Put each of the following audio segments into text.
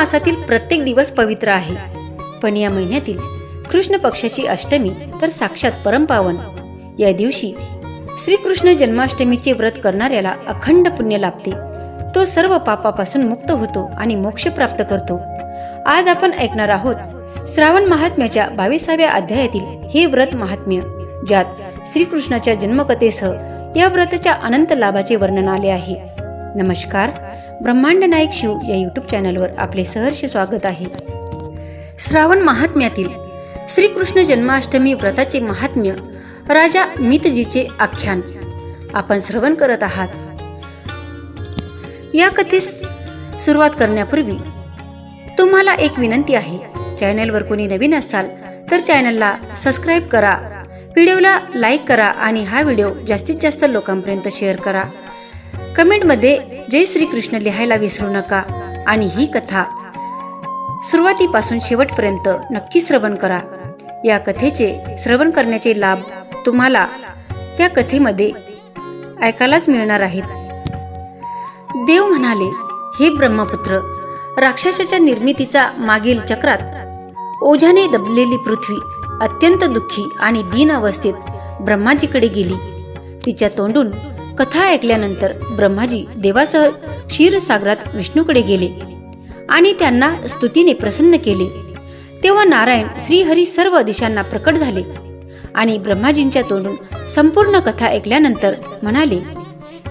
मासातील प्रत्येक दिवस पवित्र आहे. पण या महिन्यातील कृष्ण पक्षाची अष्टमी तर साक्षात परमपावन या दिवशी श्रीकृष्ण जन्माष्टमीचे व्रत करणाऱ्याला अखंड पुण्य लाभते. तो सर्व पापापासून मुक्त होतो आणि मोक्ष प्राप्त करतो. आज आपण ऐकणार आहोत श्रावण महात्म्याच्या बावीसाव्या अध्यायातील हे व्रत महात्म्य ज्यात श्रीकृष्णाच्या जन्मकथेसह या व्रताच्या अनंत लाभाचे वर्णन आले आहे. नमस्कार. ब्रह्मांड नायक शिव या युट्यूब चॅनलवर आपले सहर्ष स्वागत आहे. श्रावण महात्म्यातील श्रीकृष्ण जन्माष्टमी व्रताचे महात्म्य राजा मितजीचे आख्यान आपण श्रवण करत आहात. या कथेस सुरुवात करण्यापूर्वी तुम्हाला एक विनंती आहे. चॅनलवर कोणी नवीन असाल तर चॅनलला सबस्क्राईब करा. व्हिडिओला लाईक करा आणि हा व्हिडिओ जास्तीत जास्त लोकांपर्यंत शेअर करा. कमेंटमध्ये जय श्रीकृष्ण लिहायला विसरू नका आणि ही कथा सुरुवातीपासून शेवटपर्यंत नक्की श्रवण करा. या कथेचे श्रवण करण्याचे लाभ तुम्हाला या कथेमध्ये ऐकायलाच मिळणार आहेत. देव म्हणाले हे ब्रह्मपुत्र राक्षसाच्या निर्मितीचा मागील चक्रात ओझ्याने दबलेली पृथ्वी अत्यंत दुःखी आणि दीन अवस्थेत ब्रह्माजीकडे गेली. तिच्या तोंडून कथा ऐकल्यानंतर ब्रह्माजी देवासह क्षीरसागरात विष्णूकडे गेले आणि त्यांना स्तुतीने प्रसन्न केले. तेव्हा नारायण श्रीहरी सर्व दिशांना प्रकट झाले आणि ब्रह्माजींच्या तोंडून संपूर्ण कथा ऐकल्यानंतर म्हणाले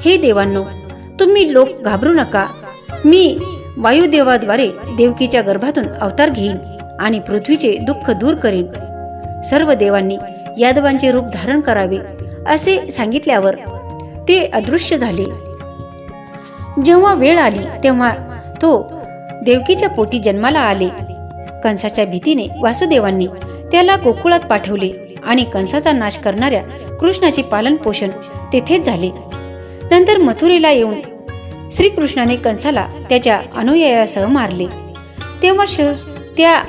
हे देवांनो तुम्ही लोक घाबरू नका. मी वायुदेवाद्वारे देवकीच्या गर्भातून अवतार घेईन आणि पृथ्वीचे दुःख दूर करेन. सर्व देवांनी यादवांचे रूप धारण करावे असे सांगितल्यावर ते अदृश्य झाले. जेव्हा वेळ आली तेव्हा तो देवकीच्या पोटी जन्माला आले. कंसाच्या भीतीने वासुदेवांनी त्याला गोकुळात पाठवले आणि कंसाचा नाश करणाऱ्या कृष्णाचे पालन पोषण तेथेच झाले. नंतर मथुरेला येऊन श्रीकृष्णाने कंसाला त्याच्या अनुयायासह मारले. तेव्हा श त्या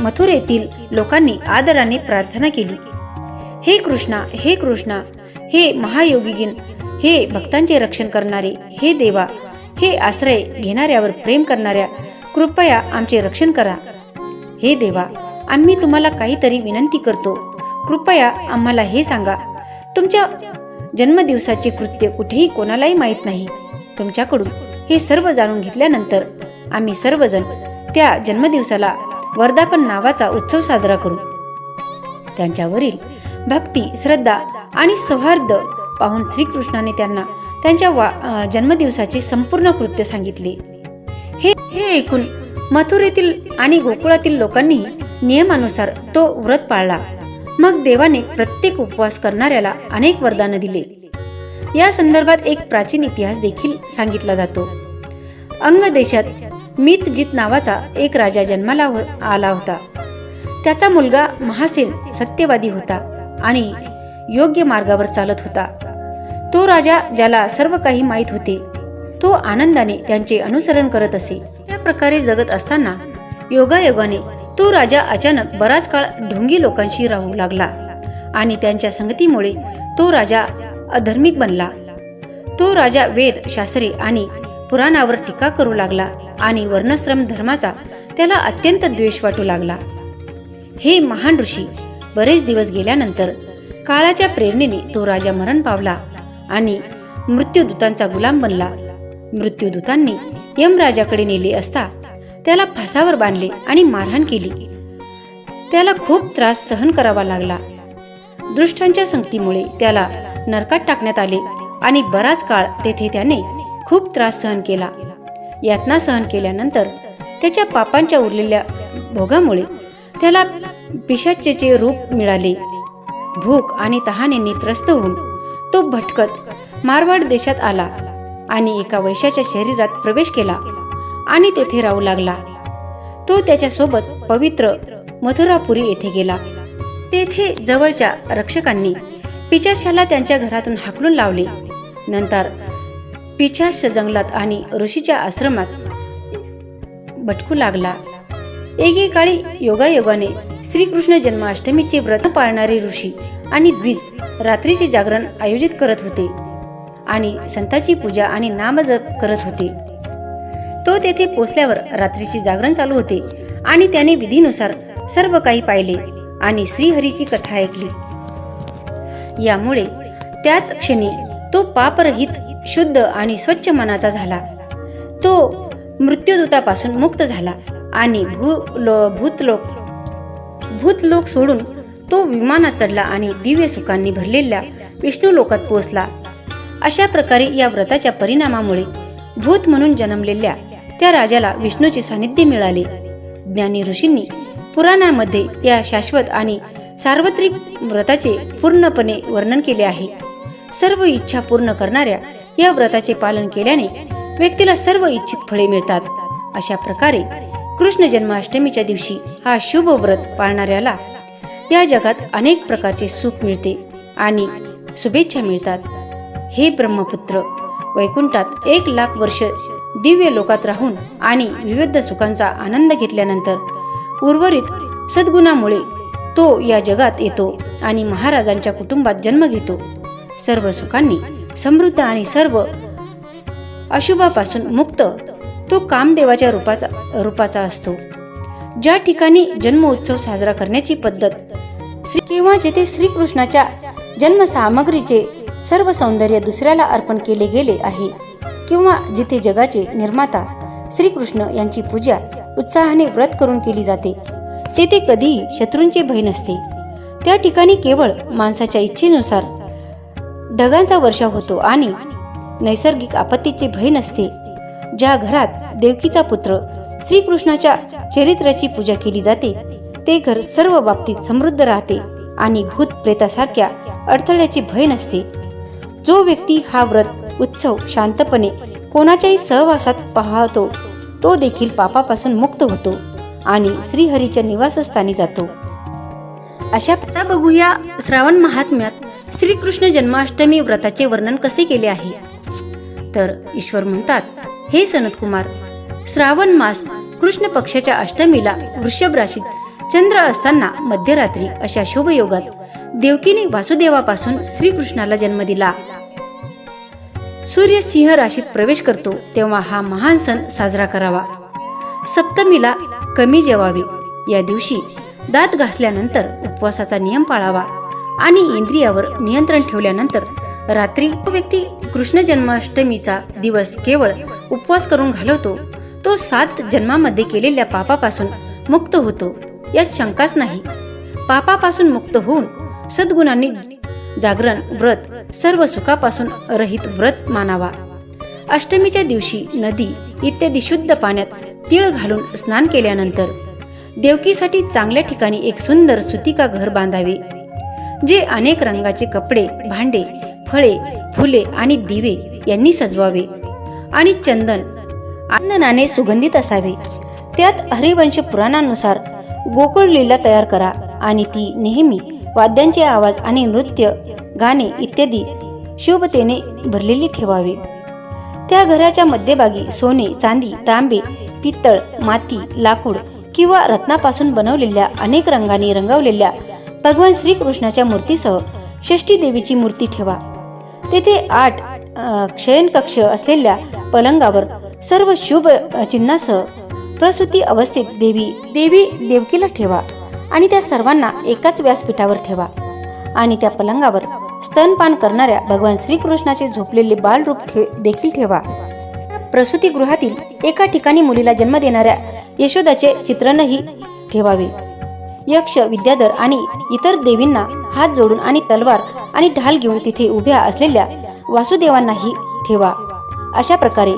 मथुरेतील लोकांनी आदराने प्रार्थना केली. हे कृष्णा हे कृष्णा हे महायोगीगीन हे भक्तांचे रक्षण करणारे हे देवा हे आश्रय घेणाऱ्यावर प्रेम करणाऱ्या कृपया आमचे रक्षण करा. हे देवा आम्ही तुम्हाला काहीतरी विनंती करतो. कृपया आम्हाला हे सांगा. तुमच्या जन्मदिवसाचे कृत्य कुठेही कोणालाही माहीत नाही. तुमच्याकडून हे सर्व जाणून घेतल्यानंतर आम्ही सर्वजण त्या जन्मदिवसाला वर्धापन नावाचा उत्सव साजरा करू. त्यांच्यावरील भक्ती श्रद्धा आणि सौहार्द पाहून श्रीकृष्णाने त्यांना त्यांच्या वा जन्मदिवसाचे संपूर्ण कृत्य सांगितले. हे हे ऐकून मथुरेतील आणि गोकुळातील लोकांनी नियमानुसार तो व्रत पाळला. मग देवाने प्रत्येक उपवास करणाऱ्याला अनेक वरदान दिले. या संदर्भात एक प्राचीन इतिहास देखील सांगितला जातो. अंग देशात मितजित नावाचा एक राजा जन्माला हो- आला होता. त्याचा मुलगा महासेन सत्यवादी होता आणि योग्य मार्गावर चालत होता. तो राजा ज्याला सर्व काही माहीत होते तो आनंदाने त्यांचे अनुसरण करत असे. त्या प्रकारे जगत असताना योगायोगाने तो राजा अचानक बराच काळ ढोंगी लोकांशी राहू लागला आणि त्यांच्या संगतीमुळे तो राजा अधर्मिक बनला. तो राजा वेद शास्त्रे आणि पुराणावर टीका करू लागला आणि वर्णश्रम धर्माचा त्याला अत्यंत द्वेष वाटू लागला. हे महान ऋषी बरेच दिवस गेल्यानंतर काळाच्या प्रेरणेने तो राजा मरण पावला. आणि मृत्यूदूतांचा गुलाम बनला. मृत्यूदूतांनी यमराजाकडे नेले असता त्याला फासावर बांधले आणि मारहाण केली. त्याला खूप त्रास सहन करावा लागला. दृष्टांच्या संगतीमुळे त्याला नरकात टाकण्यात आले आणि बराच काळ तेथे त्याने खूप त्रास सहन केला. यातना सहन केल्यानंतर त्याच्या पापांच्या उरलेल्या भोगामुळे त्याला पिशाचेचे रूप मिळाले. भूक आणि तहानेने त्रस्त होऊन तो भटकत मारवाड देशात आला आणि एका वैशाच्या शरीरात प्रवेश केला आणि तेथे राहू लागला. तो त्याच्यासोबत पवित्र मथुरापुरी येथे गेला. तेथे जवळच्या रक्षकांनी पिचाशाला त्यांच्या घरातून हाकलून लावले. नंतर पिचाश जंगलात आणि ऋषीच्या आश्रमात भटकू लागला. एकेकाळी योगायोगाने श्रीकृष्ण जन्माष्टमीचे व्रत पाळणारे ऋषी आणि द्विज रात्रीचे जागरण आयोजित करत होते आणि संताची पूजा आणि नामजप करत होते. तो तेथे पोचल्यावर रात्रीचे जागरण चालू होते आणि त्याने विधीनुसार सर्व काही पाहिले आणि श्रीहरीची कथा ऐकली. यामुळे त्याच क्षणी तो पापरहित शुद्ध आणि स्वच्छ मनाचा झाला. तो मृत्यूदूतापासून मुक्त झाला आणि भू लो भूतलोक भूतलोक सोडून तो विमानात चढला आणि दिव्य सुखांनी भरलेल्या विष्णू लोकात पोहोचला. अशा प्रकारे या व्रताच्या परिणामामुळे भूत म्हणून जन्मलेल्या त्या राजाला विष्णूचे सानिध्य मिळाले. ज्ञानी ऋषींनी पुराणांमध्ये या शाश्वत आणि सार्वत्रिक व्रताचे पूर्णपणे वर्णन केले आहे. सर्व इच्छा पूर्ण करणाऱ्या या व्रताचे पालन केल्याने व्यक्तीला सर्व इच्छित फळे मिळतात. अशा प्रकारे कृष्ण जन्माष्टमीच्या दिवशी हा शुभ व्रत पाळणाऱ्याला या जगात अनेक प्रकारचे सुख मिळते आणि शुभेच्छा मिळतात. हे ब्रह्मपुत्र वैकुंठात एक लाख वर्ष दिव्य लोकात राहून आणि विविध सुखांचा आनंद घेतल्यानंतर उर्वरित सद्गुणामुळे तो या जगात येतो आणि महाराजांच्या कुटुंबात जन्म घेतो. सर्व सुखांनी समृद्ध आणि सर्व अशुभापासून मुक्त तो कामदेवाच्या रूपाचा रूपाचा असतो. ज्या ठिकाणी जन्म उत्सव साजरा करण्याची पद्धत श्री किंवा जेथे श्रीकृष्णाच्या जन्म सामग्रीचे सर्व सौंदर्य दुसऱ्याला अर्पण केले गेले आहे किंवा जिथे जगाचे निर्माता श्रीकृष्ण यांची पूजा उत्साहाने व्रत करून केली जाते तेथे कधीही शत्रूंचे भय नसते. त्या ठिकाणी केवळ माणसाच्या इच्छेनुसार ढगांचा वर्षाव होतो आणि नैसर्गिक आपत्तीचे भय नसते. ज्या घरात देवकीचा पुत्र श्रीकृष्णाच्या चरित्राची पूजा केली जाते. ते घर सर्व बाबतीत समृद्ध राहते आणि भूत प्रेतासारख्या अडथळ्याचे भय नसते. जो व्यक्ती हा व्रत उत्सव शांतपणे कोणाच्याही सहवासात पाहतो तो देखील पापापासून मुक्त होतो आणि श्रीहरीच्या निवासस्थानी जातो. अशा बघूया. श्रावण महात्म्यात श्रीकृष्ण जन्माष्टमी व्रताचे वर्णन कसे केले आहे? तर ईश्वर म्हणतात हे सनत कुमार श्रावण मास कृष्ण पक्षाच्या अष्टमीला वृषभ राशीत चंद्र असताना मध्यरात्री अशा शुभ योगात देवकीने वासुदेवापासून श्रीकृष्णाला जन्म दिला. सूर्य सिंह राशीत प्रवेश करतो तेव्हा हा महान सण साजरा करावा. सप्तमीला कमी जेवावे. या दिवशी दात घासल्यानंतर उपवासाचा नियम पाळावा आणि इंद्रियावर नियंत्रण ठेवल्यानंतर रात्री व्यक्ती कृष्ण जन्माष्टमीचा दिवस केवळ उपवास करून घालवतो तो सात जन्मामध्ये केलेल्या पापापासून मुक्त होतो यात शंकाच नाही. पापापासून मुक्त होऊन सद्गुणांनी जागरण व्रत सर्व सुखापासून रहित व्रत मानावा. अष्टमीच्या दिवशी नदी इत्यादी शुद्ध पाण्यात तीळ घालून स्नान केल्यानंतर देवकीसाठी चांगल्या ठिकाणी एक सुंदर सुतिका घर बांधावे जे अनेक रंगाचे कपडे भांडे फळे फुले आणि दिवे यांनी सजवावे आणि चंदन आनंदाने सुगंधित असावे. त्यात हरिवंश पुराणानुसार गोकुळ लीला तयार करा आणि ती नेहमी वाद्यांचे आवाज आणि नृत्य गाणे इत्यादी शुभतेने भरलेली ठेवावे. त्या घराच्या मध्यभागी सोने चांदी तांबे पितळ माती लाकूड किंवा रत्नापासून बनवलेल्या अनेक रंगांनी रंगवलेल्या भगवान श्रीकृष्णाच्या मूर्तीसह षष्ठी देवीची मूर्ती ठेवा. तेथे आठ अ, शयनकक्ष असलेल्या पलंगावर सर्व शुभ चिन्हासह प्रसूती अवस्थेत देवी देवी देवकीला ठेवा आणि त्या सर्वांना एकाच व्यासपीठावर ठेवा. आणि त्या पलंगावर स्तनपान करणाऱ्या भगवान श्रीकृष्णाचे झोपलेले बालरूप ठे देखील ठेवा. प्रसूती गृहातील एका ठिकाणी मुलीला जन्म देणाऱ्या यशोदाचे चित्रणही ठेवावे. यक्ष विद्याधर आणि इतर देवींना हात जोडून आणि तलवार आणि ढाल घेऊन तिथे उभ्या असलेल्या वासुदेवांनाही ठेवा. अशा प्रकारे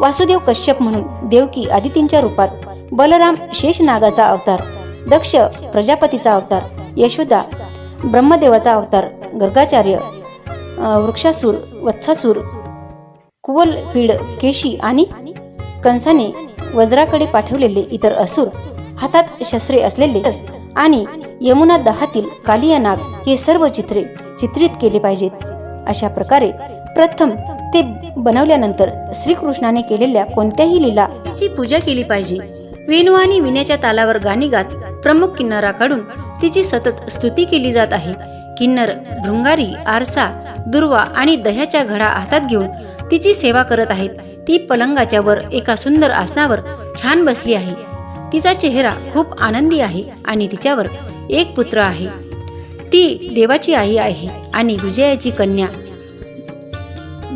वासुदेव कश्यप म्हणून देवकी आदितींच्या रूपात बलराम शेषनागाचा अवतार दक्ष प्रजापतीचा अवतार यशोदा ब्रह्मदेवाचा अवतार गर्गाचार्य वृक्षासूर वत्सासूर कुवलपीड केशी आणि कंसाने वज्राकडे पाठवलेले इतर असुर हातात शस्त्रे असलेले आणि यमुना दहातील कालिया नाग हे सर्व चित्रे चित्रित केले पाहिजेत. अशा प्रकारे प्रथम ते बनवल्यानंतर श्रीकृष्णाने केलेल्या कोणत्याही लीला तिची पूजा केली पाहिजे. वेणू आणि विण्याच्या तालावर गाणी गात प्रमुख किन्नराकडून तिची सतत स्तुती केली जात आहे. किन्नर भृंगारी आरसा दुर्वा आणि दह्याच्या घडा हातात घेऊन तिची सेवा करत आहेत. ती पलंगाच्या वर एका सुंदर आसनावर छान बसली आहे. तिचा चेहरा खूप आनंदी आहे आणि तिच्यावर एक पुत्र आहे. ती देवाची आई आहे आणि विजयाची कन्या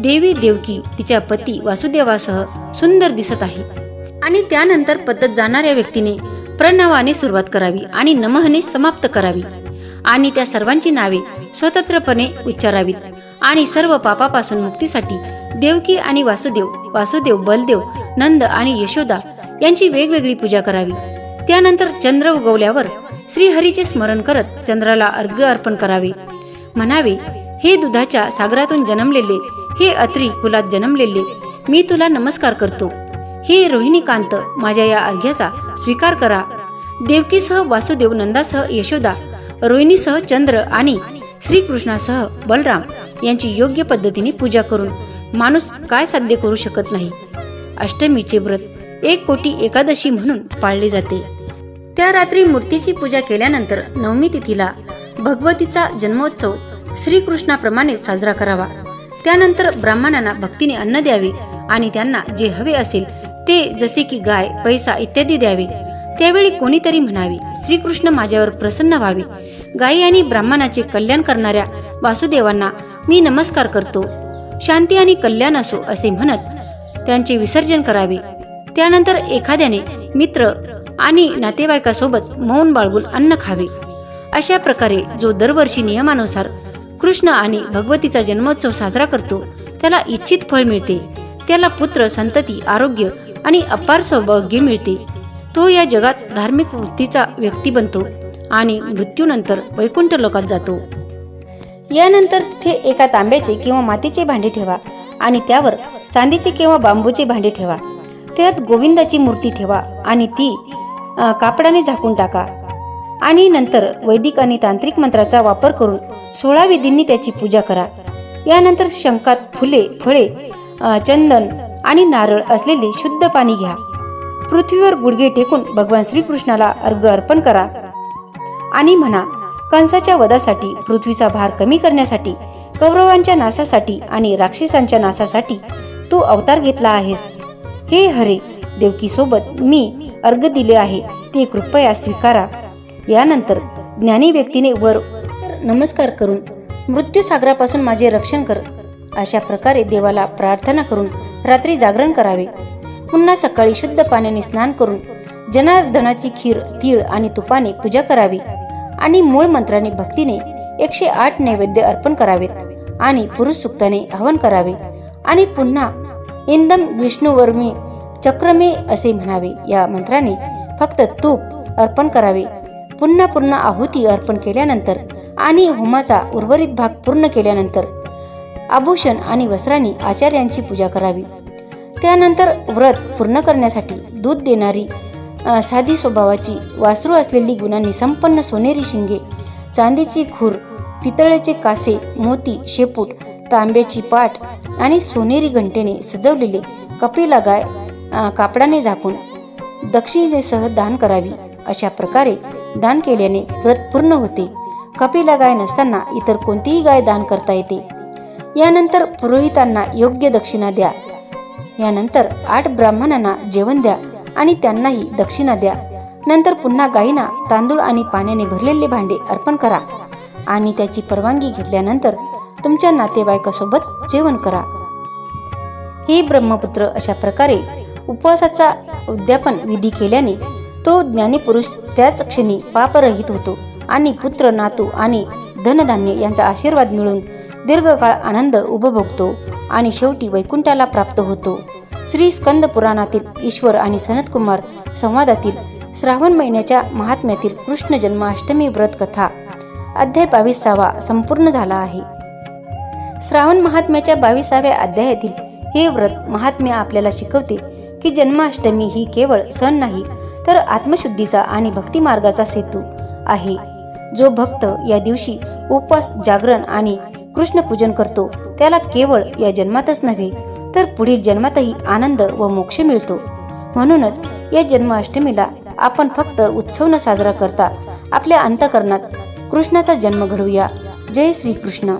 देवी देवकी तिच्या पती वासुदेवासह सुंदर दिसत आहे. आणि त्यानंतर पद्धत जाणाऱ्या व्यक्तीने प्रणवाने सुरुवात करावी आणि नमहने समाप्त करावी. आणि त्या सर्वांची नावे स्वतंत्रपणे उच्चारावीत. आणि सर्व पापापासून मुक्तीसाठी देवकी आणि वासुदेव वासुदेव बलदेव नंद आणि यशोदा यांची वेगवेगळी पूजा करावी. त्यानंतर चंद्र उगवल्यावर श्रीहरीचे स्मरण करत चंद्राला अर्घ्य अर्पण करावे. म्हणावे हे दुधाच्या सागरातून जन्मलेले हे अत्री कुलात जन्मलेले मी तुला नमस्कार करतो. हे रोहिणीकांत माझ्या या अर्घ्याचा स्वीकार करा. देवकीसह वासुदेव नंदासह यशोदा रोहिणीसह चंद्र आणि श्रीकृष्णासह बलराम यांची योग्य पद्धतीने पूजा करून माणूस काय साध्य करू शकत नाही. अष्टमीचे व्रत एक कोटी एकादशी म्हणून पाळले जाते. त्या रात्री मूर्तीची पूजा केल्यानंतर नवमी तिथीला भगवतीचा जन्मोत्सव श्रीकृष्णाप्रमाणे साजरा करावा. त्यानंतर ब्राह्मणांना भक्तीने अन्न द्यावे आणि त्यांना जे हवे असेल ते जसे की गाय पैसा इत्यादी द्यावे. त्यावेळी कोणीतरी म्हणावे श्रीकृष्ण माझ्यावर प्रसन्न व्हावे. गायी आणि ब्राह्मणाचे कल्याण करणाऱ्या वासुदेवांना मी नमस्कार करतो. शांती आणि कल्याण असो असे म्हणत त्यांचे विसर्जन करावे. त्यानंतर एखाद्याने मित्र आणि नातेवाईकासोबत मौन बाळगून अन्न खावे. अशा प्रकारे जो दरवर्षी नियमानुसार कृष्ण आणि भगवतीचा जन्मोत्सव साजरा करतो. त्याला इच्छित फळ मिळते. त्याला पुत्र संतती आरोग्य आणि अपार सौभाग्य मिळते. तो या जगात धार्मिक वृत्तीचा व्यक्ती बनतो आणि मृत्यूनंतर वैकुंठ लोकात जातो. यानंतर तिथे एका तांब्याचे किंवा मातीचे भांडे ठेवा आणि त्यावर चांदीचे किंवा बांबूचे भांडे ठेवा. त्यात गोविंदाची मूर्ती ठेवा आणि ती कापडाने झाकून टाका. आणि नंतर वैदिक आणि तांत्रिक मंत्राचा वापर करून सोळा विधींनी त्याची पूजा करा. यानंतर शंकात फुले फळे चंदन आणि नारळ असलेले शुद्ध पाणी घ्या. पृथ्वीवर गुडघे टेकून भगवान श्रीकृष्णाला अर्घ अर्पण करा. आणि म्हणा कंसाच्या वधासाठी पृथ्वीचा भार कमी करण्यासाठी कौरवांच्या नासासाठी आणि राक्षसांच्या नासासाठी तू अवतार घेतला आहेस. हे हरे देवकीसोबत मी अर्घ दिले आहे. ते कृपया स्वीकारा. यानंतर ज्ञानी व्यक्तीने वर नमस्कार करून मृत्यूसागरापासून माझे रक्षण कर. अशा प्रकारे देवाला प्रार्थना करून रात्री जागरण करावे. पुन्हा सकाळी शुद्ध पाण्याने स्नान करून जनार्दनाची खीर तीळ आणि तुपाने पूजा करावी आणि मूळ मंत्राने भक्तीने एकशे आठ नैवेद्य अर्पण करावेत आणि पुरुष सुक्ताने हवन करावे आणि पुन्हा इंदम विष्णुवर्मी चक्रमे असे म्हणावे. या मंत्राने फक्त तूप अर्पण करावे. पुन्हा पुन्हा आहुती अर्पण केल्यानंतर आणि होमाचा उर्वरित भाग पूर्ण केल्यानंतर आभूषण आणि वस्त्रांनी आचार्यांची पूजा करावी. त्यानंतर व्रत पूर्ण करण्यासाठी दूध देणारी साधी स्वभावाची वासरू असलेली गुणांनी संपन्न सोनेरी शिंगे चांदीची खूर पितळेचे कासे मोती शेपूट तांब्याची पाट आणि सोनेरी घंटेने सजवलेले कपिला गाय कापडाने झाकून दक्षिणेसह दान करावी अशा प्रकारे दान केल्याने व्रत पूर्ण होते. कपिला गाय नसताना इतर कोणतीही गाय दान करता येते. यानंतर पुरोहितांना योग्य दक्षिणा द्या. यानंतर आठ ब्राह्मणांना जेवण द्या आणि त्यांनाही दक्षिणा द्या. नंतर पुन्हा गायींना तांदूळ आणि पाण्याने भरलेले भांडे अर्पण करा आणि त्याची परवानगी घेतल्यानंतर तुमच्या नातेवाईकासोबत जेवण करा. हे ब्रह्मपुत्र अशा प्रकारे उपवासाचा उद्यापन विधी केल्याने तो ज्ञानी पुरुष त्याच क्षणी पापरहित होतो आणि पुत्र नातू आणि धनधान्य यांचा आशीर्वाद मिळून दीर्घकाळ आनंद उपभोगतो आणि शेवटी वैकुंठाला प्राप्त होतो. श्री स्कंद पुराणातील ईश्वर आणि सनतकुमार संवादातील श्रावण महिन्याच्या महात्म्यातील कृष्ण जन्माष्टमी व्रत कथा अध्याय बावीसावा संपूर्ण झाला आहे. श्रावण महात्म्याच्या बावीसाव्या अध्यायातील हे व्रत महात्म्य आपल्याला शिकवते की जन्माष्टमी ही केवळ सण नाही तर आत्मशुद्धीचा आणि भक्तिमार्गाचा सेतू आहे. जो भक्त या दिवशी उपवास जागरण आणि कृष्णपूजन करतो त्याला केवळ या जन्मातच नव्हे तर पुढील जन्मातही आनंद व मोक्ष मिळतो. म्हणूनच या जन्माष्टमीला आपण फक्त उत्सव न साजरा करता आपल्या अंतकरणात कृष्णाचा जन्म घडवूया. जय श्रीकृष्ण.